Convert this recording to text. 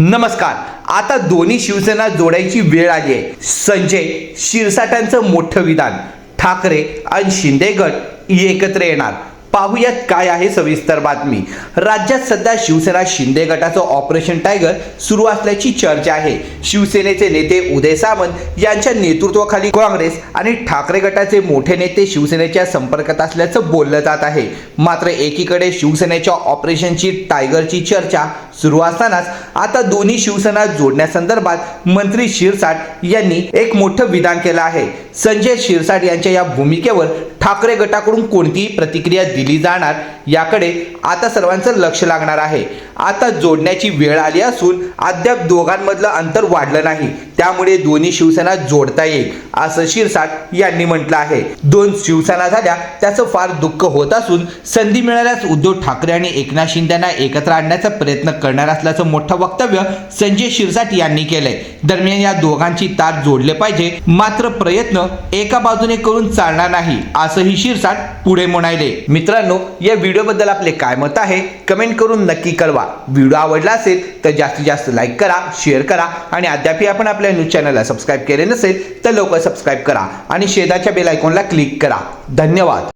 नमस्कार. आता दोन्ही शिवसेना जोडायची वेळ आली आहे. संजय शिरसाटांचं मोठं विधान. ठाकरे आणि शिंदे गट एकत्र येणार. पाहूयात काय आहे सविस्तर बातमी. राज्यात सध्या शिवसेना शिंदे गटाचं ऑपरेशन टायगर सुरू असल्याची चर्चा आहे. शिवसेनेचे नेते उदय सामंत यांच्या नेतृत्वाखाली काँग्रेस आणि ठाकरे गटाचे मोठे नेते शिवसेनेच्या संपर्कात असल्याचं बोललं जात आहे. मात्र एकीकडे शिवसेनेच्या ऑपरेशनची टायगरची चर्चा सुरू असतानाच आता दोन्ही शिवसेना जोडण्यासंदर्भात मंत्री शिरसाट यांनी एक मोठं विधान केलं आहे. संजय शिरसाट यांच्या या भूमिकेवर ठाकरे गटाकडून कोणतीही प्रतिक्रिया दिली जाणार याकडे आता सर्वांचं लक्ष लागणार आहे. आता जोडण्याची वेळ आली असून अद्याप दोघांमधलं अंतर वाढलं नाही. त्यामुळे दोन्ही शिवसेना जोडता येईल असं शिरसाट यांनी म्हटलं आहे. दोन शिवसेना झाल्या त्याचं फार दुःख होत असून संधी मिळाल्यास उद्धव ठाकरे आणि एकनाथ शिंदेना एकत्र आणण्याचा प्रयत्न करणार असल्याचं मोठं वक्तव्य संजय शिरसाट यांनी केलंय. दरम्यान या दोघांची तार जोडले पाहिजे मात्र प्रयत्न एका बाजूने करून चालणार नाही असंही शिरसाट पुढे म्हणाले मित्रांनो या व्हिडिओबद्दल आपले काय मत आहे कमेंट करून नक्की कळवा. व्हिडिओ आवडला असेल तर जास्तीत जास्त लाईक करा शेअर करा आणि अद्यापही आपण आपल्या न्यूज चॅनलला सबस्क्राईब केले नसेल तर लवकर सबस्क्राईब करा आणि शेजारच्या बेल आयकॉनला क्लिक करा. धन्यवाद.